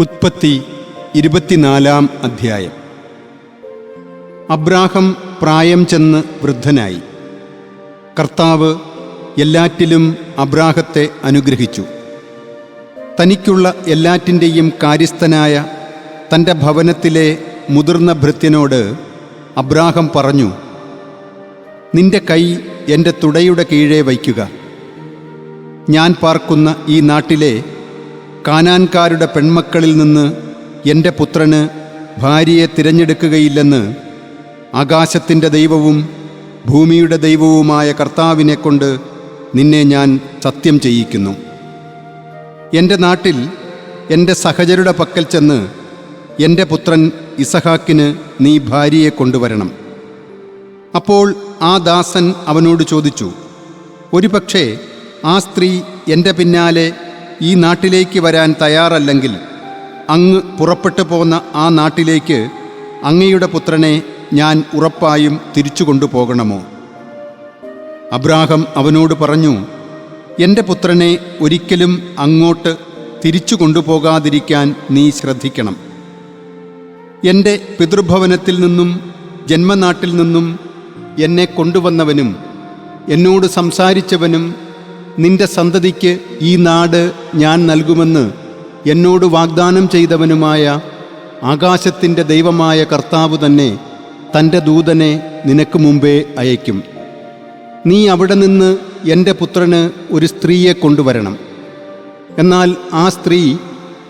ഉത്പത്തി ഇരുപത്തിനാലാം അധ്യായം. അബ്രാഹം പ്രായം ചെന്ന് വൃദ്ധനായി. കർത്താവ് എല്ലാറ്റിലും അബ്രാഹത്തെ അനുഗ്രഹിച്ചു. തനിക്കുള്ള എല്ലാറ്റിന്റെയും കാര്യസ്ഥനായ തന്റെ ഭവനത്തിലെ മുതിർന്ന ഭൃത്യനോട് അബ്രാഹം പറഞ്ഞു നിന്റെ കൈ എന്റെ തുടയുടെ കീഴേ വയ്ക്കുക. ഞാൻ പാർക്കുന്ന ഈ നാട്ടിലെ കാനാൻകാരുടെ പെൺമക്കളിൽ നിന്ന് എന്റെ പുത്രന് ഭാര്യയെ തിരഞ്ഞെടുക്കുകയില്ലെന്ന് ആകാശത്തിന്റെ ദൈവവും ഭൂമിയുടെ ദൈവവുമായ കർത്താവിനെ കൊണ്ട് നിന്നെ ഞാൻ സത്യം ചെയ്യിക്കുന്നു. എന്റെ നാട്ടിൽ എന്റെ സഹചരുടെ പക്കൽ ചെന്ന് എന്റെ പുത്രൻ ഇസഹാക്കിന് നീ ഭാര്യയെ കൊണ്ടുവരണം. അപ്പോൾ ആ ദാസൻ അവനോട് ചോദിച്ചു ഒരുപക്ഷേ ആ സ്ത്രീ എന്റെ പിന്നാലെ ഈ നാട്ടിലേക്ക് വരാൻ തയ്യാറല്ലെങ്കിൽ അങ്ങ് പുറപ്പെട്ടു പോകുന്ന ആ നാട്ടിലേക്ക് അങ്ങയുടെ പുത്രനെ ഞാൻ ഉറപ്പായും തിരിച്ചു കൊണ്ടുപോകണമോ? അബ്രാഹം അവനോട് പറഞ്ഞു എന്റെ പുത്രനെ ഒരിക്കലും അങ്ങോട്ട് തിരിച്ചു കൊണ്ടുപോകാതിരിക്കാൻ നീ ശ്രദ്ധിക്കണം. എന്റെ പിതൃഭവനത്തിൽ നിന്നും ജന്മനാട്ടിൽ നിന്നും എന്നെ കൊണ്ടുവന്നവനും എന്നോട് സംസാരിച്ചവനും നിന്റെ സന്തതിക്ക് ഈ നാട് ഞാൻ നൽകുമെന്ന് എന്നോട് വാഗ്ദാനം ചെയ്തവനുമായ ആകാശത്തിന്റെ ദൈവമായ കർത്താവ് തന്നെ തന്റെ ദൂതനെ നിനക്ക് മുമ്പേ അയക്കും നീ അവിടെ നിന്ന് എന്റെ പുത്രന് ഒരു സ്ത്രീയെ കൊണ്ടുവരണം. എന്നാൽ ആ സ്ത്രീ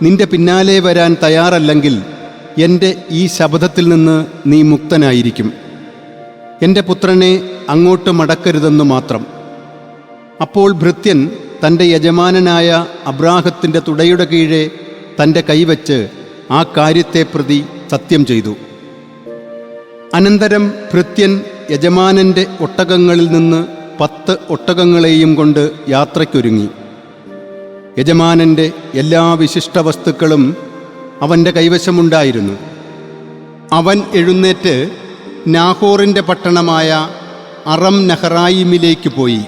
നിന്റെ പിന്നാലെ വരാൻ തയ്യാറല്ലെങ്കിൽ എന്റെ ഈ ശബ്ദത്തിൽ നിന്ന് നീ മുക്തനായിരിക്കും. എന്റെ പുത്രനെ അങ്ങോട്ട് മടക്കരുതെന്നു മാത്രം. അപ്പോൾ ഭൃത്യൻ തന്റെ യജമാനനായ അബ്രാഹത്തിന്റെ തുടയുടെ കീഴെ തന്റെ കൈവച്ച് ആ കാര്യത്തെ പ്രതി സത്യം ചെയ്തു. അനന്തരം ഭൃത്യൻ യജമാനന്റെ ഒട്ടകങ്ങളിൽ നിന്ന് പത്ത് ഒട്ടകങ്ങളെയും കൊണ്ട് യാത്രയ്ക്കൊരുങ്ങി. യജമാനന്റെ എല്ലാ വിശിഷ്ട വസ്തുക്കളും അവന്റെ കൈവശമുണ്ടായിരുന്നു. അവൻ എഴുന്നേറ്റ് നാഹോറിന്റെ പട്ടണമായ അറം നഹറായിമിലേക്ക് പോയി.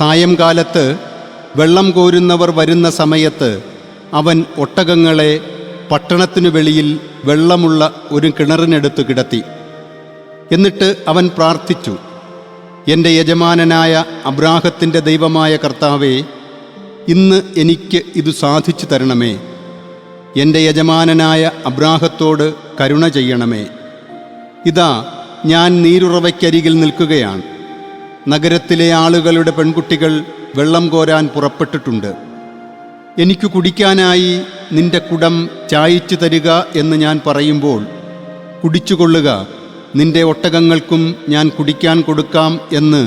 സായംകാലത്ത് വെള്ളം കോരുന്നവർ വരുന്ന സമയത്ത് അവൻ ഒട്ടകങ്ങളെ പട്ടണത്തിനു വെളിയിൽ വെള്ളമുള്ള ഒരു കിണറിനെടുത്തു കിടത്തി. എന്നിട്ട് അവൻ പ്രാർത്ഥിച്ചു എന്റെ യജമാനനായ അബ്രാഹത്തിന്റെ ദൈവമായ കർത്താവേ ഇന്ന് എനിക്ക് ഇത് സാധിച്ചു തരണമേ. എന്റെ യജമാനനായ അബ്രാഹത്തോട് കരുണ ചെയ്യണമേ. ഇതാ ഞാൻ നീരുറവയ്ക്കരികിൽ നിൽക്കുകയാണ്. നഗരത്തിലെ ആളുകളുടെ പെൺകുട്ടികൾ വെള്ളം കോരാൻ പുറപ്പെട്ടിട്ടുണ്ട്. എനിക്ക് കുടിക്കാനായി നിന്റെ കുടം ചായച്ചു തരിക എന്ന് ഞാൻ പറയുമ്പോൾ കുടിച്ചുകൊള്ളുക നിന്റെ ഒട്ടകങ്ങൾക്കും ഞാൻ കുടിക്കാൻ കൊടുക്കാം എന്ന്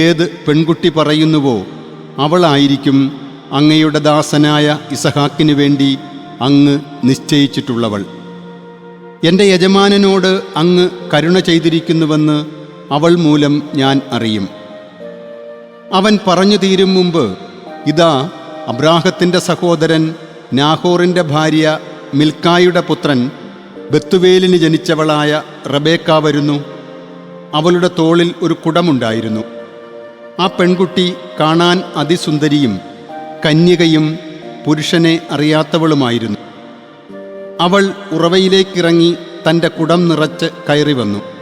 ഏത് പെൺകുട്ടി പറയുന്നുവോ അവളായിരിക്കും അങ്ങയുടെ ദാസനായ ഇസഹാക്കിന് വേണ്ടി അങ്ങ് നിശ്ചയിച്ചിട്ടുള്ളവൾ. എന്റെ യജമാനനോട് അങ്ങ് കരുണ ചെയ്തിരിക്കുന്നുവെന്ന് അവൾ മൂലം ഞാൻ അറിയും. അവൻ പറഞ്ഞു തീരും മുമ്പ് ഇതാ അബ്രാഹത്തിന്റെ സഹോദരൻ നാഹോറിന്റെ ഭാര്യ മിൽക്കായുടെ പുത്രൻ ബത്തുവേലിന് ജനിച്ചവളായ റബേക്ക വരുന്നു. അവളുടെ തോളിൽ ഒരു കുടമുണ്ടായിരുന്നു. ആ പെൺകുട്ടി കാണാൻ അതിസുന്ദരിയും കന്യകയും പുരുഷനെ അറിയാത്തവളുമായിരുന്നു. അവൾ ഉറവയിലേക്കിറങ്ങി തന്റെ കുടം നിറച്ച് കയറി വന്നു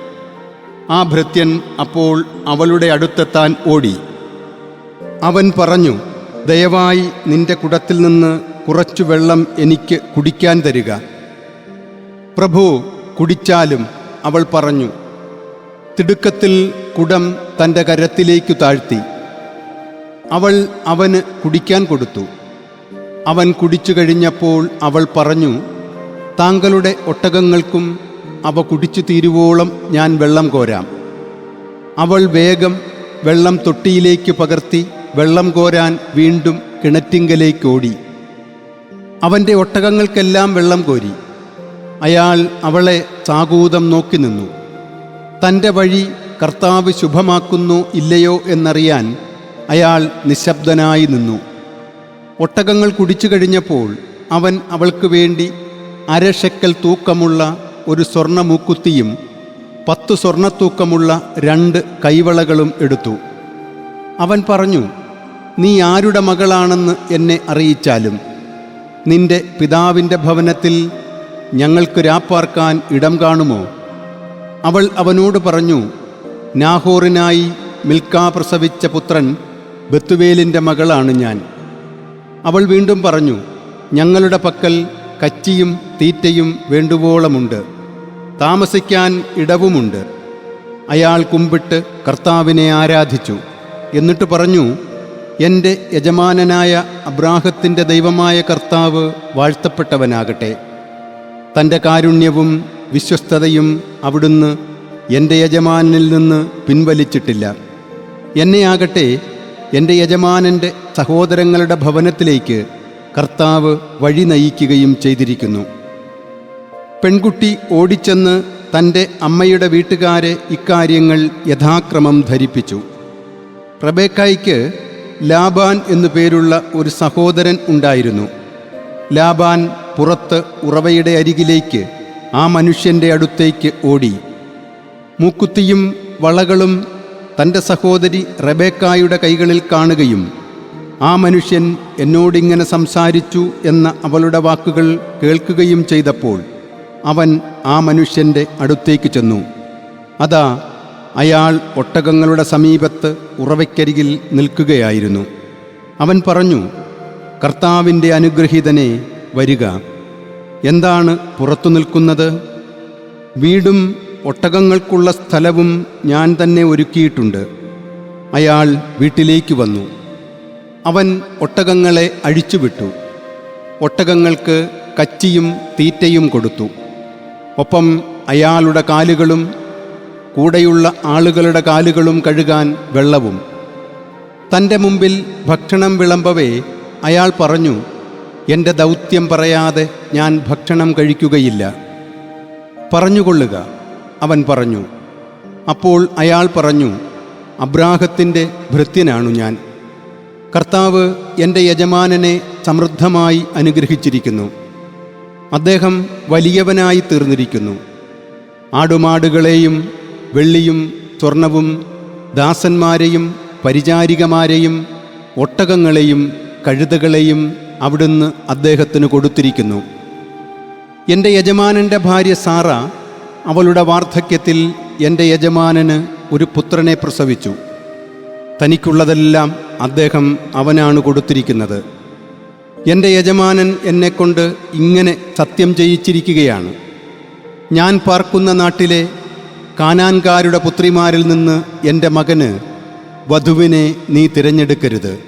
ആ ഭൃത്യൻ അപ്പോൾ അവളുടെ അടുത്തെത്താൻ ഓടി. അവൻ പറഞ്ഞു ദയവായി നിന്റെ കുടത്തിൽ നിന്ന് കുറച്ചു വെള്ളം എനിക്ക് കുടിക്കാൻ തരിക. പ്രഭു കുടിച്ചാലും അവൾ പറഞ്ഞു. തിടുക്കത്തിൽ കുടം തന്റെ കരത്തിലേക്കു താഴ്ത്തി. അവൾ അവന് കുടിക്കാൻ കൊടുത്തു. അവൻ കുടിച്ചു കഴിഞ്ഞപ്പോൾ അവൾ പറഞ്ഞു താങ്കളുടെ ഒട്ടകങ്ങൾക്കും അവ കുടിച്ചു തീരുവോളം ഞാൻ വെള്ളം കോരാം. അവൾ വേഗം വെള്ളം തൊട്ടിയിലേക്ക് പകർത്തി വെള്ളം കോരാൻ വീണ്ടും കിണറ്റിങ്കലേക്ക് ഓടി. അവന്റെ ഒട്ടകങ്ങൾക്കെല്ലാം വെള്ളം കോരി. അയാൾ അവളെ സാകൂതം നോക്കി നിന്നു. തന്റെ വഴി കർത്താവ് ശുഭമാക്കുന്നു ഇല്ലയോ എന്നറിയാൻ അയാൾ നിശബ്ദനായി നിന്നു. ഒട്ടകങ്ങൾ കുടിച്ചു കഴിഞ്ഞപ്പോൾ അവൻ അവൾക്ക് വേണ്ടി അരശക്കൽ തൂക്കമുള്ള ഒരു സ്വർണ മൂക്കുത്തിയും പത്ത് സ്വർണത്തൂക്കമുള്ള രണ്ട് കൈവളകളും എടുത്തു. അവൻ പറഞ്ഞു നീ ആരുടെ മകളാണെന്ന് എന്നെ അറിയിച്ചാലും നിന്റെ പിതാവിന്റെ ഭവനത്തിൽ ഞങ്ങൾക്ക് രാപ്പാർക്കാൻ ഇടം കാണുമോ? അവൾ അവനോട് പറഞ്ഞു നാഹോറിനായി മിൽക്ക പ്രസവിച്ച പുത്രൻ ബത്തുവേലിന്റെ മകളാണ് ഞാൻ. അവൾ വീണ്ടും പറഞ്ഞു ഞങ്ങളുടെ പക്കൽ കച്ചിയും തീറ്റയും വേണ്ടുവോളമുണ്ട്. താമസിക്കാൻ ഇടവുമുണ്ട്. അയാൾ കുമ്പിട്ട് കർത്താവിനെ ആരാധിച്ചു. എന്നിട്ട് പറഞ്ഞു എന്റെ യജമാനനായ അബ്രാഹത്തിന്റെ ദൈവമായ കർത്താവ് വാഴ്ത്തപ്പെട്ടവനാകട്ടെ. തന്റെ കാരുണ്യവും വിശ്വസ്തതയും അവിടുന്ന് എന്റെ യജമാനിൽ നിന്ന് പിൻവലിച്ചിട്ടില്ല. എന്നെയാകട്ടെ എന്റെ യജമാനന്റെ സഹോദരങ്ങളുടെ ഭവനത്തിലേക്ക് കർത്താവ് വഴി നയിക്കുകയും ചെയ്തിരിക്കുന്നു. പെൺകുട്ടി ഓടിച്ചെന്ന് തന്റെ അമ്മയുടെ വീട്ടുകാരെ ഇക്കാര്യങ്ങൾ യഥാക്രമം ധരിപ്പിച്ചു. റബേക്കായ്ക്ക് ലാബാൻ എന്നു പേരുള്ള ഒരു സഹോദരൻ ഉണ്ടായിരുന്നു. ലാബാൻ പുറത്ത് ഉറവയുടെ അരികിലേക്ക് ആ മനുഷ്യന്റെ അടുത്തേക്ക് ഓടി. മൂക്കുത്തിയും വളകളും തന്റെ സഹോദരി റബേക്കായുടെ കൈകളിൽ കാണുകയും ആ മനുഷ്യൻ എന്നോടിങ്ങനെ സംസാരിച്ചു എന്ന അവളുടെ വാക്കുകൾ കേൾക്കുകയും ചെയ്തപ്പോൾ അവൻ ആ മനുഷ്യന്റെ അടുത്തേക്ക് ചെന്നു. അതാ അയാൾ ഒട്ടകങ്ങളുടെ സമീപത്ത് ഉറവയ്ക്കരികിൽ നിൽക്കുകയായിരുന്നു. അവൻ പറഞ്ഞു കർത്താവിന്റെ അനുഗ്രഹീതനെ വരിക. എന്താണ് പുറത്തു നിൽക്കുന്നത്? വീടും ഒട്ടകങ്ങൾക്കുള്ള സ്ഥലവും ഞാൻ തന്നെ ഒരുക്കിയിട്ടുണ്ട്. അയാൾ വീട്ടിലേക്ക് വന്നു. അവൻ ഒട്ടകങ്ങളെ അഴിച്ചുവിട്ടു. ഒട്ടകങ്ങൾക്ക് കച്ചിയും തീറ്റയും കൊടുത്തു. ഒപ്പം അയാളുടെ കാലുകളും കൂടെയുള്ള ആളുകളുടെ കാലുകളും കഴുകാൻ വെള്ളവും. തന്റെ മുമ്പിൽ ഭക്ഷണം വിളമ്പവേ അയാൾ പറഞ്ഞു എന്റെ ദൗത്യം പറയാതെ ഞാൻ ഭക്ഷണം കഴിക്കുകയില്ല. പറഞ്ഞുകൊള്ളുക അവൻ പറഞ്ഞു. അപ്പോൾ അയാൾ പറഞ്ഞു അബ്രാഹത്തിന്റെ ഭൃത്യനാണു ഞാൻ. കർത്താവ് എന്റെ യജമാനനെ സമൃദ്ധമായി അനുഗ്രഹിച്ചിരിക്കുന്നു. അദ്ദേഹം വലിയവനായി തീർന്നിരിക്കുന്നു. ആടുമാടുകളെയും വെള്ളിയും സ്വർണവും ദാസന്മാരെയും പരിചാരികമാരെയും ഒട്ടകങ്ങളെയും കഴുതകളെയും അവിടുന്ന് അദ്ദേഹത്തിന് കൊടുത്തിരിക്കുന്നു. എന്റെ യജമാനന്റെ ഭാര്യ സാറ അവളുടെ വാർദ്ധക്യത്തിൽ എന്റെ യജമാനന് ഒരു പുത്രനെ പ്രസവിച്ചു. തനിക്കുള്ളതെല്ലാം അദ്ദേഹം അവനാണ് കൊടുത്തിരിക്കുന്നത്. എന്റെ യജമാനൻ എന്നെക്കൊണ്ട് ഇങ്ങനെ സത്യം ചെയ്യിച്ചിരിക്കുകയാണ്. ഞാൻ പാർക്കുന്ന നാട്ടിലെ കാനാൻകാരുടെ പുത്രിമാരിൽ നിന്ന് എന്റെ മകന് വധുവിനെ നീ തിരഞ്ഞെടുക്കരുത്.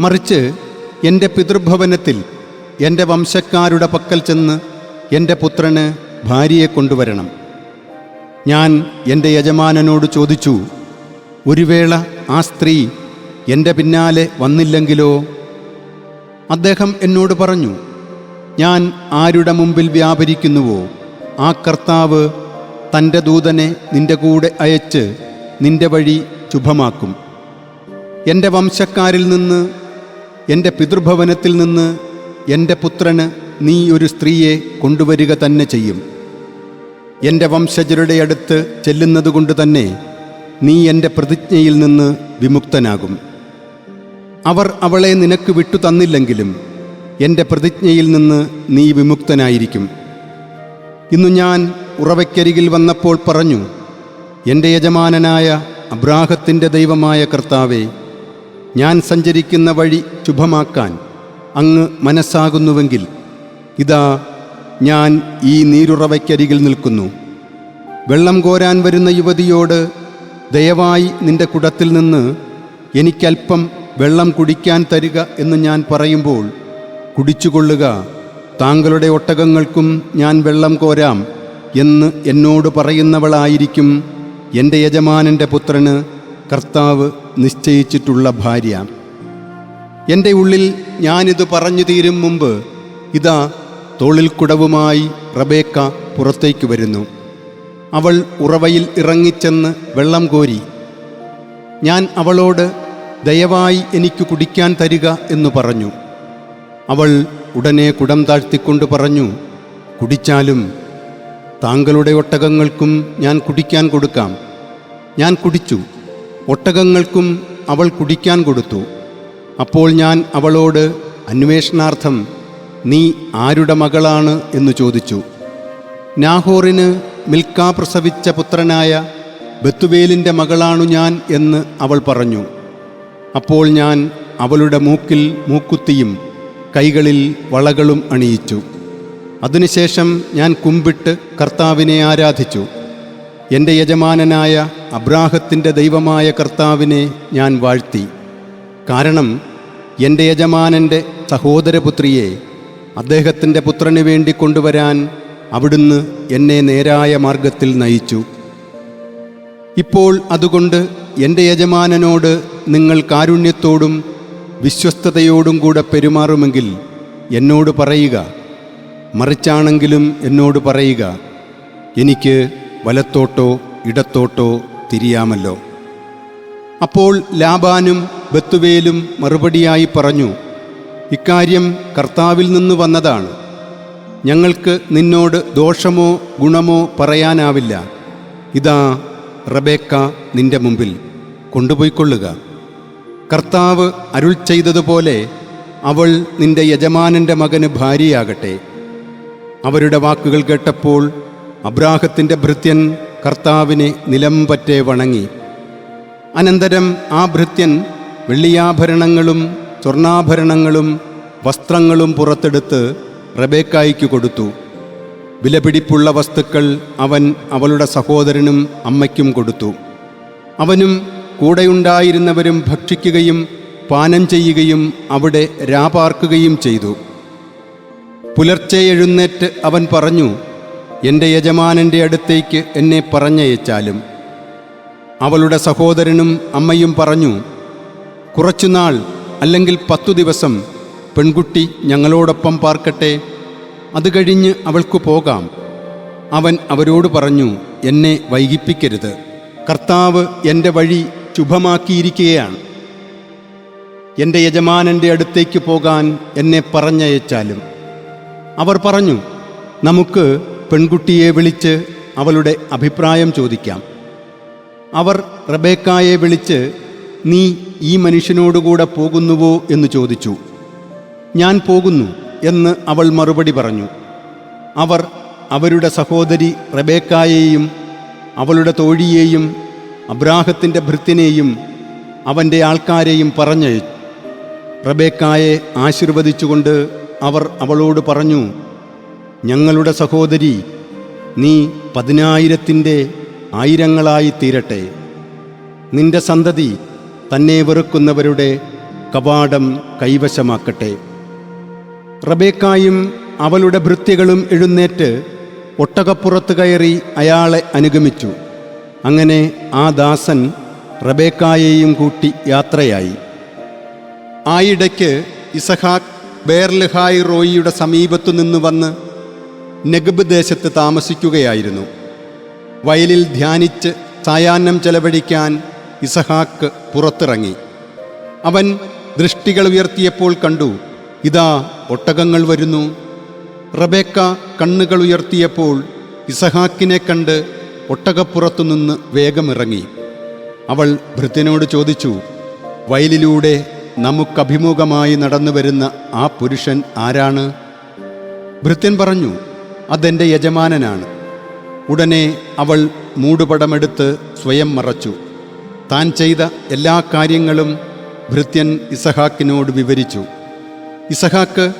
മറിച്ച് എന്റെ പിതൃഭവനത്തിൽ എന്റെ വംശക്കാരുടെ പക്കൽ ചെന്ന് എന്റെ പുത്രന് ഭാര്യയെ കൊണ്ടുവരണം. ഞാൻ എന്റെ യജമാനനോട് ചോദിച്ചു ഒരു വേള ആ സ്ത്രീ എന്റെ പിന്നാലെ വന്നില്ലെങ്കിലോ? അദ്ദേഹം എന്നോട് പറഞ്ഞു ഞാൻ ആരുടെ മുമ്പിൽ വ്യാപരിക്കുന്നുവോ ആ കർത്താവ് തന്റെ ദൂതനെ നിന്റെ കൂടെ അയച്ച് നിന്റെ വഴി ശുഭമാക്കും. എന്റെ വംശക്കാരിൽ നിന്ന് എന്റെ പിതൃഭവനത്തിൽ നിന്ന് എന്റെ പുത്രന് നീ ഒരു സ്ത്രീയെ കൊണ്ടുവരിക തന്നെ ചെയ്യും. എന്റെ വംശജരുടെ അടുത്ത് ചെല്ലുന്നതുകൊണ്ട് തന്നെ നീ എന്റെ പ്രതിജ്ഞയിൽ നിന്ന് വിമുക്തനാകും. അവർ അവളെ നിനക്ക് വിട്ടു തന്നില്ലെങ്കിലും എന്റെ പ്രതിജ്ഞയിൽ നിന്ന് നീ വിമുക്തനായിരിക്കും. ഇന്നു ഞാൻ ഉറവയ്ക്കരികിൽ വന്നപ്പോൾ പറഞ്ഞു എന്റെ യജമാനനായ അബ്രാഹത്തിന്റെ ദൈവമായ കർത്താവെ ഞാൻ സഞ്ചരിക്കുന്ന വഴി ശുഭമാക്കാൻ അങ്ങ് മനസ്സാകുന്നുവെങ്കിൽ ഇതാ ഞാൻ ഈ നീരുറവയ്ക്കരികിൽ നിൽക്കുന്നു. വെള്ളം കോരാൻ വരുന്ന യുവതിയോട് ദയവായി നിന്റെ കുടത്തിൽ നിന്ന് എനിക്കല്പം വെള്ളം കുടിക്കാൻ തരിക എന്ന് ഞാൻ പറയുമ്പോൾ കുടിച്ചുകൊള്ളുക. താങ്കളുടെ ഒട്ടകങ്ങൾക്കും ഞാൻ വെള്ളം കോരാം എന്ന് എന്നോട് പറയുന്നവളായിരിക്കും എന്റെ യജമാനന്റെ പുത്രന് കർത്താവ് നിശ്ചയിച്ചിട്ടുള്ള ഭാര്യ. എന്റെ ഉള്ളിൽ ഞാനിത് പറഞ്ഞു തീരും മുമ്പ് ഇതാ തോളിൽ കുടവുമായി റബേക്ക പുറത്തേക്ക് വരുന്നു. അവൾ ഉറവയിൽ ഇറങ്ങിച്ചെന്ന് വെള്ളം കോരി. ഞാൻ അവളോട് ദയവായി എനിക്ക് കുടിക്കാൻ തരിക എന്ന് പറഞ്ഞു. അവൾ ഉടനെ കുടം താഴ്ത്തിക്കൊണ്ട് പറഞ്ഞു കുടിച്ചാലും താങ്കളുടെ ഒട്ടകങ്ങൾക്കും ഞാൻ കുടിക്കാൻ കൊടുക്കാം. ഞാൻ കുടിച്ചു. ഒട്ടകങ്ങൾക്കും അവൾ കുടിക്കാൻ കൊടുത്തു. അപ്പോൾ ഞാൻ അവളോട് അന്വേഷണാർത്ഥം നീ ആരുടെ മകളാണ്? എന്ന് ചോദിച്ചു. നാഹോറിന് മിൽക്ക പ്രസവിച്ച പുത്രനായ ബത്തുവേലിന്റെ മകളാണു ഞാൻ എന്ന് അവൾ പറഞ്ഞു. അപ്പോൾ ഞാൻ അവളുടെ മൂക്കിൽ മൂക്കുത്തിയും കൈകളിൽ വളകളും അണിയിച്ചു. അതിനുശേഷം ഞാൻ കുമ്പിട്ട് കർത്താവിനെ ആരാധിച്ചു. എന്റെ യജമാനനായ അബ്രാഹത്തിന്റെ ദൈവമായ കർത്താവിനെ ഞാൻ വാഴ്ത്തി. കാരണം എന്റെ യജമാനന്റെ സഹോദരപുത്രിയെ അദ്ദേഹത്തിന്റെ പുത്രന് വേണ്ടി കൊണ്ടുവരാൻ അവിടുന്ന് എന്നെ നേരായ മാർഗത്തിൽ നയിച്ചു. ഇപ്പോൾ അതുകൊണ്ട് എന്റെ യജമാനനോട് നിങ്ങൾ കാരുണ്യത്തോടും വിശ്വസ്തയോടും കൂടെ പെരുമാറുമെങ്കിൽ എന്നോട് പറയുക. മറിച്ചാണെങ്കിലും എന്നോട് പറയുക. എനിക്ക് വലത്തോട്ടോ ഇടത്തോട്ടോ തിരിയാമല്ലോ. അപ്പോൾ ലാബാനും ബത്തുവേലും മറുപടിയായി പറഞ്ഞു ഇക്കാര്യം കർത്താവിൽ നിന്ന് വന്നതാണ്. ഞങ്ങൾക്ക് നിന്നോട് ദോഷമോ ഗുണമോ പറയാനാവില്ല. ഇതാ റബേക്ക നിന്റെ മുമ്പിൽ കൊണ്ടുപോയിക്കൊള്ളുക. കർത്താവ് അരുൾ ചെയ്തതുപോലെ അവൾ നിന്റെ യജമാനന്റെ മകന് ഭാര്യയാകട്ടെ. അവരുടെ വാക്കുകൾ കേട്ടപ്പോൾ അബ്രാഹത്തിന്റെ ഭൃത്യൻ കർത്താവിനെ നിലം പറ്റേ വണങ്ങി. അനന്തരം ആ ഭൃത്യൻ വെള്ളിയാഭരണങ്ങളും സ്വർണാഭരണങ്ങളും വസ്ത്രങ്ങളും പുറത്തെടുത്ത് റബേക്കായിക്ക് കൊടുത്തു. വിലപിടിപ്പുള്ള വസ്തുക്കൾ അവൻ അവളുടെ സഹോദരനും അമ്മയ്ക്കും കൊടുത്തു. അവനും കൂടെയുണ്ടായിരുന്നവരും ഭക്ഷിക്കുകയും പാനം ചെയ്യുകയും അവിടെ രാപാർക്കുകയും ചെയ്തു. പുലർച്ചെ എഴുന്നേറ്റ് അവൻ പറഞ്ഞു എന്റെ യജമാനന്റെ അടുത്തേക്ക് എന്നെ പറഞ്ഞയച്ചാലും. അവളുടെ സഹോദരനും അമ്മയും പറഞ്ഞു കുറച്ചുനാൾ അല്ലെങ്കിൽ പത്തു ദിവസം പെൺകുട്ടി ഞങ്ങളോടൊപ്പം പാർക്കട്ടെ അത് കഴിഞ്ഞ് അവൾക്കു പോകാം. അവൻ അവരോട് പറഞ്ഞു എന്നെ വൈകിപ്പിക്കരുത്. കർത്താവ് എന്റെ വഴി ശുഭമാക്കിയിരിക്കുകയാണ് എന്റെ യജമാനന്റെ അടുത്തേക്ക് പോകാൻ എന്നെ പറഞ്ഞയച്ചാലും. അവർ പറഞ്ഞു നമുക്ക് പെൺകുട്ടിയെ വിളിച്ച് അവളുടെ അഭിപ്രായം ചോദിക്കാം. അവർ റബേക്കായെ വിളിച്ച് നീ ഈ മനുഷ്യനോടുകൂടെ പോകുന്നുവോ? എന്ന് ചോദിച്ചു. ഞാൻ പോകുന്നു. എന്ന് അവൾ മറുപടി പറഞ്ഞു. അവർ അവരുടെ സഹോദരി റബേക്കായെയും അവളുടെ തോഴിയെയും അബ്രാഹത്തിന്റെ ഭൃത്തിനെയും അവന്റെ ആൾക്കാരെയും പറഞ്ഞയച്ചു റബേക്കായെ ആശീർവദിച്ചുകൊണ്ട് അവർ അവളോട് പറഞ്ഞു ഞങ്ങളുടെ സഹോദരി നീ പതിനായിരത്തിന്റെ ആയിരങ്ങളായി തീരട്ടെ. നിന്റെ സന്തതി തന്നെ വെറുക്കുന്നവരുടെ കവാടം കൈവശമാക്കട്ടെ. റബേക്കായും അവളുടെ ഭൃത്യകളും എഴുന്നേറ്റ് ഒട്ടകപ്പുറത്ത് കയറി അയാളെ അനുഗമിച്ചു. അങ്ങനെ ആ ദാസൻ റബേക്കായെയും കൂട്ടി യാത്രയായി. ആയിടയ്ക്ക് ഇസഹാക്ക് ബേർലഹായ് റോയിയുടെ സമീപത്തു നിന്ന് വന്ന് നെഗബ് ദേശത്ത് താമസിക്കുകയായിരുന്നു. വയലിൽ ധ്യാനിച്ച് സായാഹ്നം ചെലവഴിക്കാൻ ഇസഹാക്ക് പുറത്തിറങ്ങി. അവൻ ദൃഷ്ടികൾ ഉയർത്തിയപ്പോൾ കണ്ടു ഇതാ ഒട്ടകങ്ങൾ വരുന്നു. റബേക്ക കണ്ണുകൾ ഉയർത്തിയപ്പോൾ ഇസഹാക്കിനെ കണ്ട് ഒട്ടകപ്പുറത്തുനിന്ന് വേഗമിറങ്ങി. അവൾ ഭൃത്യനോട് ചോദിച്ചു വയലിലൂടെ നമുക്കഭിമുഖമായി നടന്നു വരുന്ന ആ പുരുഷൻ ആരാണ്? ഭൃത്യൻ പറഞ്ഞു അതെന്റെ യജമാനനാണ്. ഉടനെ അവൾ മൂടുപടമെടുത്ത് സ്വയം മറച്ചു. താൻ ചെയ്ത എല്ലാ കാര്യങ്ങളും ഭൃത്യൻ ഇസഹാക്കിനോട് വിവരിച്ചു. ഇസഹാക്ക്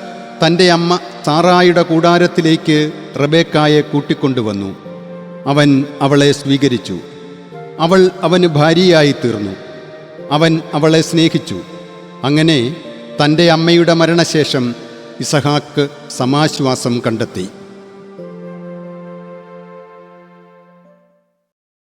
തന്റെ അമ്മ സാറായുടെ കൂടാരത്തിലേക്ക് റബേക്കായെ കൂട്ടിക്കൊണ്ടുവന്നു. അവൻ അവളെ സ്വീകരിച്ചു. അവൾ അവന് ഭാര്യയായി തീർന്നു അവൻ അവളെ സ്നേഹിച്ചു. അങ്ങനെ തന്റെ അമ്മയുടെ മരണശേഷം ഇസഹാക്ക് സമാശ്വാസം കണ്ടെത്തി.